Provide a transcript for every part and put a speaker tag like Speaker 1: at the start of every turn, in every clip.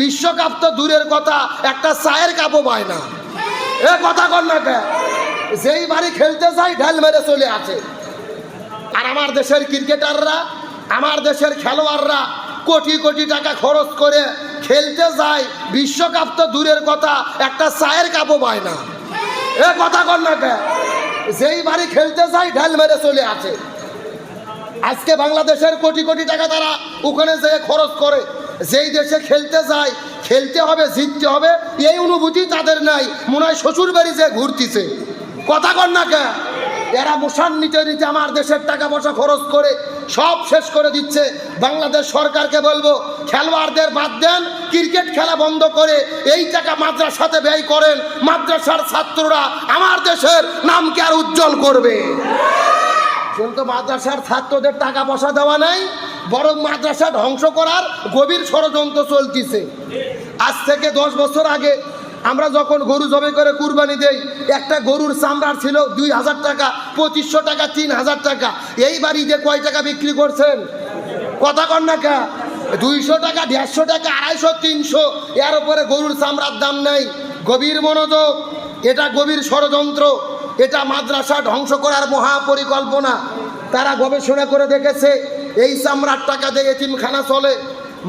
Speaker 1: বিশ্বকাপ তো দূরের কথা, একটা চায়ের কাপও পায় না। এ কথা কর না যেই বাড়ি খেলতে যায় ঢাল মেরে চলে আসে। আর আমার দেশের ক্রিকেটাররা, আমার দেশের খেলোয়াড়রা কোটি কোটি টাকা খরচ করে খেলতে যায়, বিশ্বকাপ তো দূরের কথা, একটা চায়ের কাপও পায় না। এ কথা কর না কে? যেই বাড়ি খেলতে যায় ঢাল মেরে চলে আসে। আজকে বাংলাদেশের কোটি কোটি টাকা তারা ওখানে যেয়ে খরচ করে। যেই দেশে খেলতে যায়, খেলতে হবে, জিততে হবে, এই অনুভূতি তাদের নাই। মনে হয় শ্বশুর বাড়ি যে ঘুরতিছে। কথা কর না কে? এরা মোশান নিতে নিতে আমার দেশের টাকা পয়সা খরচ করে সব শেষ করে দিচ্ছে। বাংলাদেশ সরকারকে বলব, খেলোয়াড়দের বাদ দেন, ক্রিকেট খেলা বন্ধ করে এই টাকা মাদ্রাসাতে ব্যয় করেন। মাদ্রাসার ছাত্ররা আমার দেশের নামকে আর উজ্জ্বল করবে। কিন্তু মাদ্রাসার ছাত্রদের টাকা পয়সা দেওয়া নাই বরং মাদ্রাসা ধ্বংস করার গভীর ষড়যন্ত্র চলতিছে। আজ থেকে দশ বছর আগে আমরা যখন গরু জবে করে কুরবানি দেই, একটা গরুর চামড়ার ছিল দুই হাজার টাকা, পঁচিশশো টাকা, তিন হাজার টাকা। এই বাড়িতে কয় টাকা বিক্রি করছেন? কথা কর না কা। দুইশো টাকা, দেড়শো টাকা, আড়াইশো, তিনশো। এর উপরে গরুর চামড়ার দাম নেই। গভীর মনোযোগ। এটা গভীর ষড়যন্ত্র। এটা মাদ্রাসা ধ্বংস করার মহাপরিকল্পনা। তারা গবেষণা করে দেখেছে এই চামড়ার টাকা দিয়ে এতিমখানা চলে,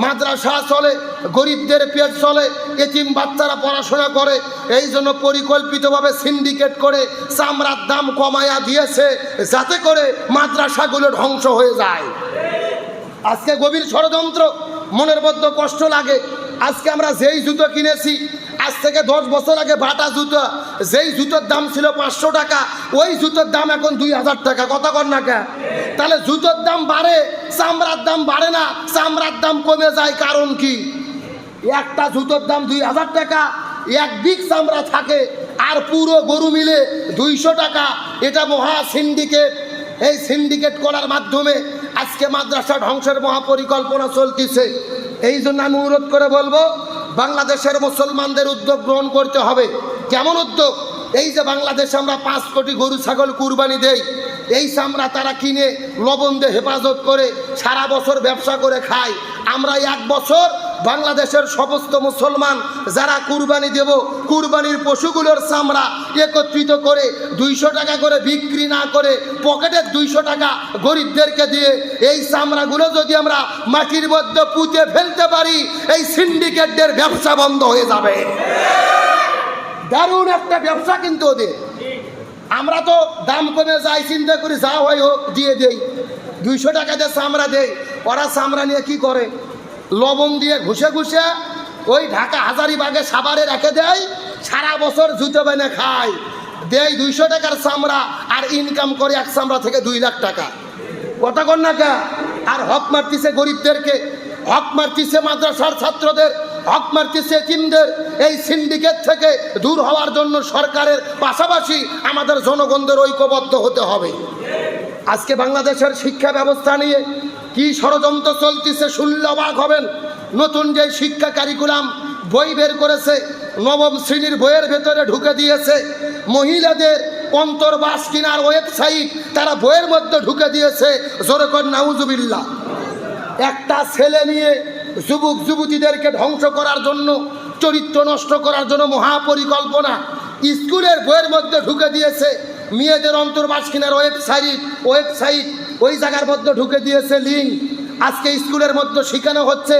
Speaker 1: মাদ্রাসা চলে, গরিবদের পেট চলে, এতিম বাচ্চারা পড়াশোনা করে, এই জন্য পরিকল্পিতভাবে সিন্ডিকেট করে চামড়ার দাম কমায়া দিয়েছে, যাতে করে মাদ্রাসাগুলো ধ্বংস হয়ে যায়। আজকে গভীর ষড়যন্ত্র, মনের মধ্যে কষ্ট লাগে। আজকে আমরা যেই জুতো কিনেছি আজ থেকে দশ বছর আগে বাটা জুতো, যেই জুতোর দাম ছিল পাঁচশো টাকা, ওই জুতোর দাম এখন দুই হাজার টাকা। কত কর না কে তাহলে জুতোর দাম বাড়ে, চামড়ার দাম বাড়ে না, চামড়ার দাম কমে যায় কারণ কি? একটা জুতোর দাম দুই হাজার টাকা, এক বিগ চামড়া থাকে, আর পুরো গরু মিলে দুইশো টাকা। এটা মহা সিন্ডিকেট এই সিন্ডিকেট করার মাধ্যমে আজকে মাদ্রাসা ধ্বংসের মহাপরিকল্পনা চলতেছে। এই জন্য আমি অনুরোধ করে বলব বাংলাদেশের মুসলমানদের উদ্যোগ গ্রহণ করতে হবে। কেমন উদ্যোগ? এই যে বাংলাদেশে আমরা পাঁচ কোটি গরু, ছাগল কুরবানি দেই, এই চামড়া তারা কিনে লবণ দিয়ে হেফাজত করে সারা বছর ব্যবসা করে খায় আমরা এক বছর বাংলাদেশের সমস্ত মুসলমান যারা কুরবানি দেব, কুরবানির পশুগুলোর চামড়া একত্রিত করে দুইশো টাকা করে বিক্রি না করে পকেটের দুইশো টাকা গরিবদেরকে দিয়ে এই চামড়াগুলো যদি আমরা মাটির মধ্যে পুঁতে ফেলতে পারি, এই সিন্ডিকেটদের ব্যবসা বন্ধ হয়ে যাবে। দারুণ একটা ব্যবসা কিন্তু ওদের। আমরা তো দাম কমে যাই, চিন্তা করি যা হয় হোক, দিয়ে দেই। দুইশো টাকা দিয়ে চামড়া দেয় ওরা চামড়া নিয়ে কি করে? লবণ দিয়ে ঘুষে ঘুষে ওই ঢাকা হাজারিবাগে সাবারে রেখে দেয়, সারা বছর জুতো বেনে খায়। দেয় দুইশো টাকার চামড়া আর ইনকাম করে এক চামড়া থেকে দুই লাখ টাকা। কথা কর না কা? আর হক মারতিছে গরিবদেরকে, হক মারতিছে মাদ্রাসার ছাত্রদের, হক মারতিছে চিমদের এই সিন্ডিকেট থেকে দূর হওয়ার জন্য সরকারের পাশাপাশি আমাদের জনগণদের ঐক্যবদ্ধ হতে হবে। আজকে বাংলাদেশের শিক্ষা ব্যবস্থা নিয়ে কি ষড়যন্ত্র চলতেছে শুনলে অবাক হবেন। নতুন যে শিক্ষা কারিকুলাম বই বের করেছে, নবম শ্রেণির বইয়ের ভেতরে ঢুকে দিয়েছে। মহিলাদের অন্তর্বাস কিনার ওয়েবসাইট তারা বইয়ের মধ্যে ঢুকে দিয়েছে। জোরকর নাউজুবিল্লা একটা ছেলে নিয়ে যুবক, যুবতীদেরকে ধ্বংস করার জন্য, চরিত্র নষ্ট করার জন্য মহাপরিকল্পনা স্কুলের বইয়ের মধ্যে ঢুকে দিয়েছে। মেয়েদের অন্তর্বাস কিনার ওয়েবসাইট ওয়েবসাইট ওই জায়গার মধ্যে ঢুকে দিয়েছে লিঙ্ক। আজকে স্কুলের মধ্যে শেখানো হচ্ছে,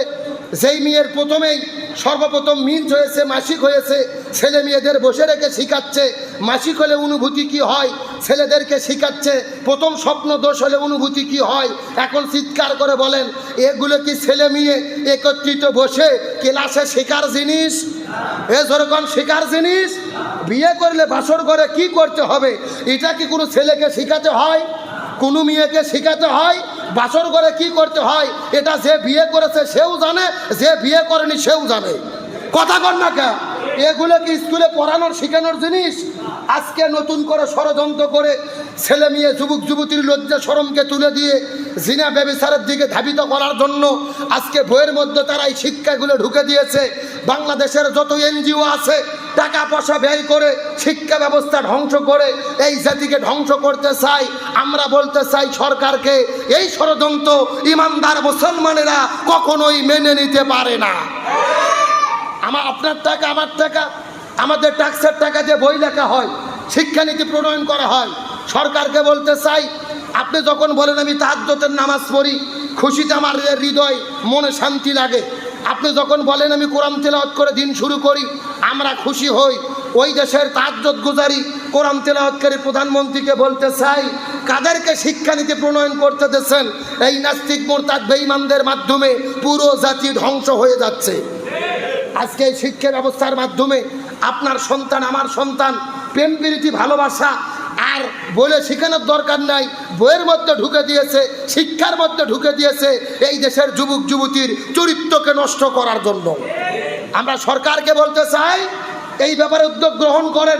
Speaker 1: যেই মেয়ের প্রথমেই সর্বপ্রথম মিঞ্চ হয়েছে, মাসিক হয়েছে, ছেলে মেয়েদের বসে রেখে শিখাচ্ছে, মাসিক হলে অনুভূতি কি হয়, ছেলেদেরকে শিখাচ্ছে, প্রথম স্বপ্ন দোষ হলে অনুভূতি কি হয়, এখন চিৎকার করে বলেন, এগুলো কি ছেলে মেয়ে একত্রিত বসে ক্লাসে শেখার জিনিস? এ যেরকম শেখার জিনিস, বিয়ে করলে বাসর করে কি করতে হবে? এটা কি কোনো ছেলেকে শেখাতে হয়? কোনো মেয়েকে শেখাতে হয়, বাসর করে কি করতে হয়, এটা যে বিয়ে করেছে সেও জানে, যে বিয়ে করেনি সেও জানে। কথা কর না কে এগুলো কি স্কুলে পড়ানোর, শেখানোর জিনিস? আজকে নতুন করে ষড়যন্ত্র করে ছেলে মেয়ে, যুবক, যুবতীর লজ্জা সরমকে তুলে দিয়ে জিনা ব্যবসারের দিকে ধাবিত করার জন্য আজকে বইয়ের মধ্যে তারা এই শিক্ষাগুলো ঢুকে দিয়েছে। বাংলাদেশের যত এনজিও আছে টাকা পয়সা ব্যয় করে শিক্ষা ব্যবস্থা ধ্বংস করে এই জাতিকে ধ্বংস করতে চাই, আমরা বলতে চাই সরকারকে, এই ষড়যন্ত্র ইমানদার মুসলমানেরা কখনোই মেনে নিতে পারে না। আমার আপনার টাকা, আমার টাকা, আমাদের ট্যাক্সের টাকা যে বই লেখা হয়, শিক্ষানীতি প্রণয়ন করা হয়, সরকারকে বলতে চাই, আপনি যখন বলেন আমি তাহাজ্জতের নামাজ পড়ি, খুশিতে আমার হৃদয়, মনে শান্তি লাগে। আপনি যখন বলেন আমি কোরআন তেলাওয়াত করে দিন শুরু করি আমরা খুশি হই। ওই দেশের তাজ্জত গুজারি কোরআন তেলাওয়াতকারী প্রধানমন্ত্রীকে বলতে চাই, কাদেরকে শিক্ষানীতি প্রণয়ন করতে দিচ্ছেন এই নাস্তিক মোরতাদ বেঈমানদের মাধ্যমে পুরো জাতি ধ্বংস হয়ে যাচ্ছে। আজকে এই শিক্ষা ব্যবস্থার মাধ্যমে আপনার সন্তান, আমার সন্তান, প্রেম প্রীতি, ভালোবাসা, আর বলে শেখানোর দরকার নাই, বইয়ের মধ্যে ঢুকে দিয়েছে, শিক্ষার মধ্যে ঢুকে দিয়েছে, এই দেশের যুবক যুবতীর চরিত্রকে নষ্ট করার জন্য। আমরা সরকারকে বলতে চাই, এই ব্যাপারে উদ্যোগ গ্রহণ করেন,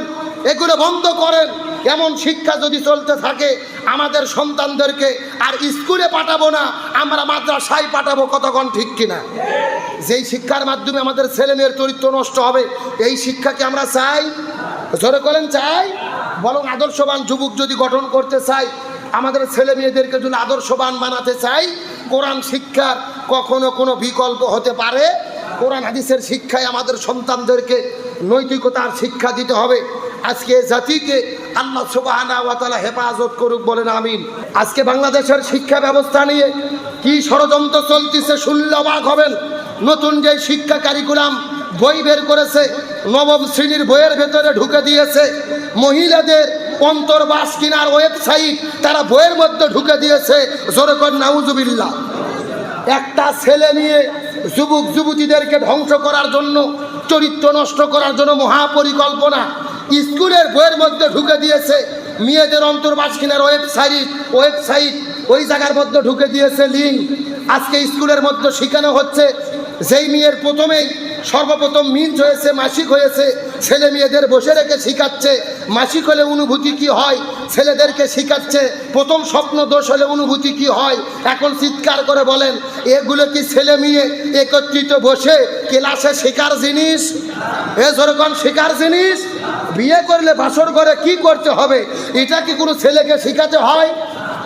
Speaker 1: এগুলো বন্ধ করেন। এমন শিক্ষা যদি চলতে থাকে, আমাদের সন্তানদেরকে আর স্কুলে পাঠাবো না, আমরা মাদ্রাসায় পাঠাবো, কতক্ষণ ঠিক কিনা? যেই শিক্ষার মাধ্যমে আমাদের ছেলে মেয়ের চরিত্র নষ্ট হবে, এই শিক্ষাকে আমরা চাই, জোরে করেন চাই, বরং আদর্শবান যুবক যদি গঠন করতে চাই আমাদের ছেলে মেয়েদেরকে যদি আদর্শবান বানাতে চাই কোরআন শিক্ষার কখনো কোনো বিকল্প হতে পারে কোরআন হাদিসের শিক্ষায় আমাদের সন্তানদেরকে নৈতিকতার শিক্ষা দিতে হবে। আজকে জাতিকে আল্লাহ ওয়াতালা হেফাজত করুক বলেন আমিন। আজকে বাংলাদেশের শিক্ষা ব্যবস্থা নিয়ে কি ষড়যন্ত্র চলতেছে শুনলে অবাক হবেন। নতুন যে শিক্ষা কারিকুলাম বই বের করেছে, নবম শ্রেণির বইয়ের ভেতরে ঢুকে দিয়েছে। মহিলাদের অন্তর্বাস কিনার ওয়েবসাইট তারা বইয়ের মধ্যে ঢুকে দিয়েছে। জোরকর নাউজুবিল্লাহ। একটা ছেলে নিয়ে যুবক যুবতীদেরকে ধ্বংস করার জন্য, চরিত্র নষ্ট করার জন্য মহাপরিকল্পনা স্কুলের বইয়ের মধ্যে ঢুকে দিয়েছে। মেয়েদের অন্তর্বাস কিনার ওয়েবসাইট ওয়েবসাইট, ওই জায়গার মধ্যে ঢুকে দিয়েছে লিঙ্ক আজকে স্কুলের মধ্যে শেখানো হচ্ছে, যেই মেয়ের প্রথমেই সর্বপ্রথম মিন্স হয়েছে, মাসিক হয়েছে, ছেলে মেয়েদের বসে রেখে শিখাচ্ছে। মাসিক হলে অনুভূতি কি হয়? ছেলেদেরকে শিখাচ্ছে, প্রথম স্বপ্ন দোষ হলে অনুভূতি কি হয়? এখন চিৎকার করে বলেন, এগুলো কি ছেলে মেয়ে একত্রিত বসে ক্লাসে শেখার জিনিস? এ যেরকম শেখার জিনিস? বিয়ে করলে বাসর করে কি করতে হবে? এটা কি কোনো ছেলেকে শেখাতে হয়?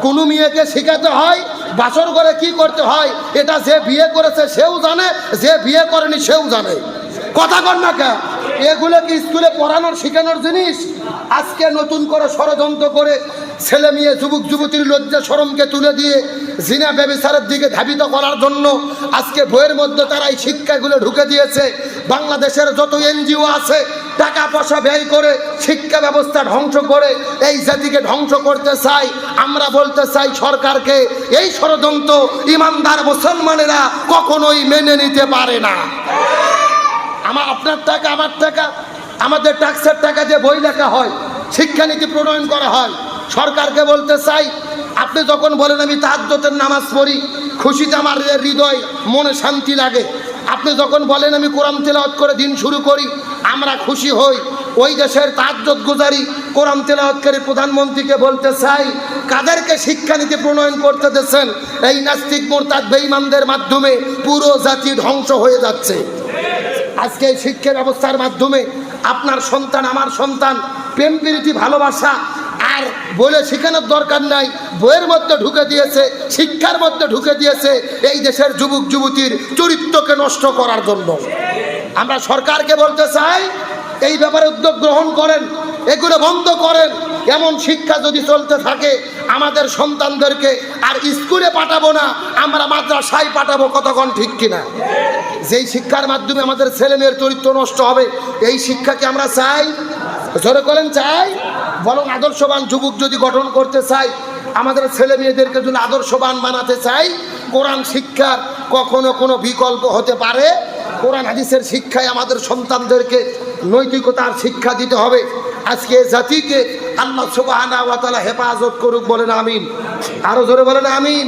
Speaker 1: কোনো মেয়েকে শেখাতে হয়? বাসর করে কি করতে হয়? এটা যে বিয়ে করেছে সেও জানে, যে বিয়ে করেনি সেও জানে। কথা কর না কে এগুলো কি স্কুলে পড়ানোর, শেখানোর জিনিস। আজকে নতুন করে ষড়যন্ত্র করে ছেলে মেয়ে, যুবক, যুবতীর লজ্জা, সরমকে তুলে দিয়ে জিনা ব্যবসারের দিকে ধাবিত করার জন্য আজকে বইয়ের মধ্যে তারা এই শিক্ষাগুলো ঢুকে দিয়েছে। বাংলাদেশের যত এনজিও আছে, টাকা পয়সা ব্যয় করে শিক্ষা ব্যবস্থা ধ্বংস করে এই জাতিকে ধ্বংস করতে চাই। আমরা বলতে চাই সরকারকে, এই ষড়যন্ত্র ইমানদার মুসলমানেরা কখনোই মেনে নিতে পারে না। আমার আপনার টাকা, আমার টাকা, আমাদের ট্যাক্সের টাকা যে বই লেখা হয়, শিক্ষানীতি প্রণয়ন করা হয়, সরকারকে বলতে চাই, আপনি যখন বলেন আমি তাহাজ্জতের নামাজ পড়ি, খুশিতে আমার হৃদয়, মনে শান্তি লাগে। আপনি যখন বলেন আমি কোরআন তেলাওয়াত করে দিন শুরু করি, আমরা খুশি হই। ওই দেশের তাজ্জত গুজারি কোরআন তেলাওয়াতকারী প্রধানমন্ত্রীকে বলতে চাই, কাদেরকে শিক্ষানীতি প্রণয়ন করতে দিচ্ছেন এই নাস্তিক মোরতাদ বেঈমানদের মাধ্যমে পুরো জাতি ধ্বংস হয়ে যাচ্ছে। আজকে এই শিক্ষা ব্যবস্থার মাধ্যমে আপনার সন্তান, আমার সন্তান, প্রেম প্রীতি, ভালোবাসা, আর বলে শেখানোর দরকার নাই, বইয়ের মধ্যে ঢুকে দিয়েছে, শিক্ষার মধ্যে ঢুকে দিয়েছে, এই দেশের যুবক, যুবতীর চরিত্রকে নষ্ট করার জন্য। আমরা সরকারকে বলতে চাই, এই ব্যাপারে উদ্যোগ গ্রহণ করেন, এগুলো বন্ধ করেন। এমন শিক্ষা যদি চলতে থাকে, আমাদের সন্তানদেরকে আর স্কুলে পাঠাবো না, আমরা মাদ্রাসায় পাঠাবো, কতক্ষণ ঠিক কিনা? যেই শিক্ষার মাধ্যমে আমাদের ছেলে মেয়ের চরিত্র নষ্ট হবে, এই শিক্ষাকে আমরা চাই, জোরে করেন চাই, বরং আদর্শবান যুবক যদি গঠন করতে চাই, আমাদের ছেলে মেয়েদেরকে যদি আদর্শবান বানাতে চাই, কোরআন শিক্ষার কখনো কোনো বিকল্প হতে পারে। কোরআন হাদিসের শিক্ষায় আমাদের সন্তানদেরকে নৈতিকতার শিক্ষা দিতে হবে। আজকে জাতিকে আল্লাহ ওয়াতালা হেফাজত করুক বলেন আমিন। আরও জোরে বলেন আমিন।